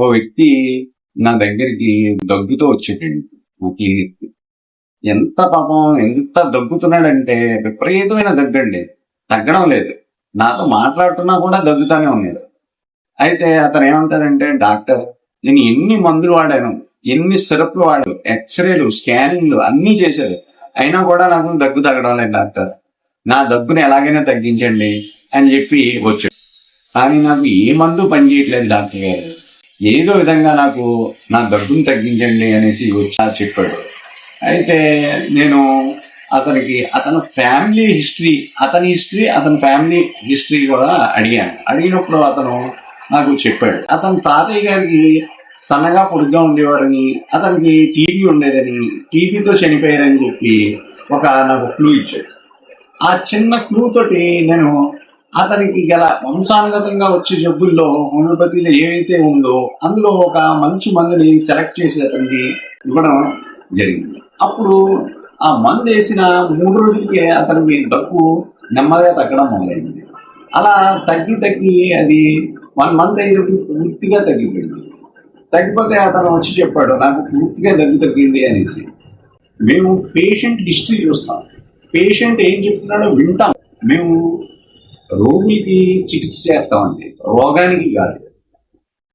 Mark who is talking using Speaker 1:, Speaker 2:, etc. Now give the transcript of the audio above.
Speaker 1: ఓ వ్యక్తి నా దగ్గరికి దగ్గుతో వచ్చేటండి మా క్లినిక్ ఎంత పాపం ఎంత దగ్గుతున్నాడంటే విపరీతమైన దగ్గండి. తగ్గడం లేదు. నాతో మాట్లాడుతున్నా కూడా దగ్గుతానే ఉన్నాడు. అయితే అతను ఏమంటాడంటే డాక్టర్ నేను ఎన్ని మందులు వాడాను ఎన్ని సిరప్లు వాడాను ఎక్స్రేలు స్కానింగ్లు అన్ని చేశారు అయినా కూడా నాకు దగ్గు తగ్గడం లేదు డాక్టర్. నా దగ్గుని ఎలాగైనా తగ్గించండి అని చెప్పి వచ్చాడు. కానీ నాకు ఏ మందు పనిచేయట్లేదు డాక్టర్ గారు. ఏదో విధంగా నాకు నా దగ్గుని తగ్గించండి అనేసి వచ్చా చెప్పాడు. అయితే నేను అతనికి అతని ఫ్యామిలీ హిస్టరీ అతని హిస్టరీ అతని ఫ్యామిలీ హిస్టరీ కూడా అడిగాను. అడిగినప్పుడు అతను నాకు చెప్పాడు. అతని తాతయ్య గారికి సన్నగా పొడుగ్గా ఉండేవాడని అతనికి టీబీ ఉండేదని టీబీతో చనిపోయారని చెప్పి ఒక నాకు క్లూ ఇచ్చాడు. ఆ చిన్న క్లూ తోటి నేను అతనికి గల వంశానుగతంగా వచ్చే జబ్బుల్లో హోమియోపతిలో ఏవైతే ఉందో అందులో ఒక మంచి మందుని సెలెక్ట్ చేసి అతనికి ఇవ్వడం జరిగింది. అప్పుడు ఆ మందు వేసిన మూడు రోజులకే అతనికి దగ్గు నెమ్మదిగా తగ్గడం మొదలైంది. అలా తగ్గి తగ్గి అది వన్ మంత్ అయ్యేటప్పుడు పూర్తిగా తగ్గిపోయింది. తగ్గిపోతే అతను వచ్చి చెప్పాడు నాకు పూర్తిగా దగ్గు తగ్గింది అనేసి. మేము పేషెంట్ హిస్టరీ చూస్తాం. పేషెంట్ ఏం చెప్తున్నాడో వింటాం. మేము రోగులకి చికిత్స చేస్తామండి. రోగానికి కాదు.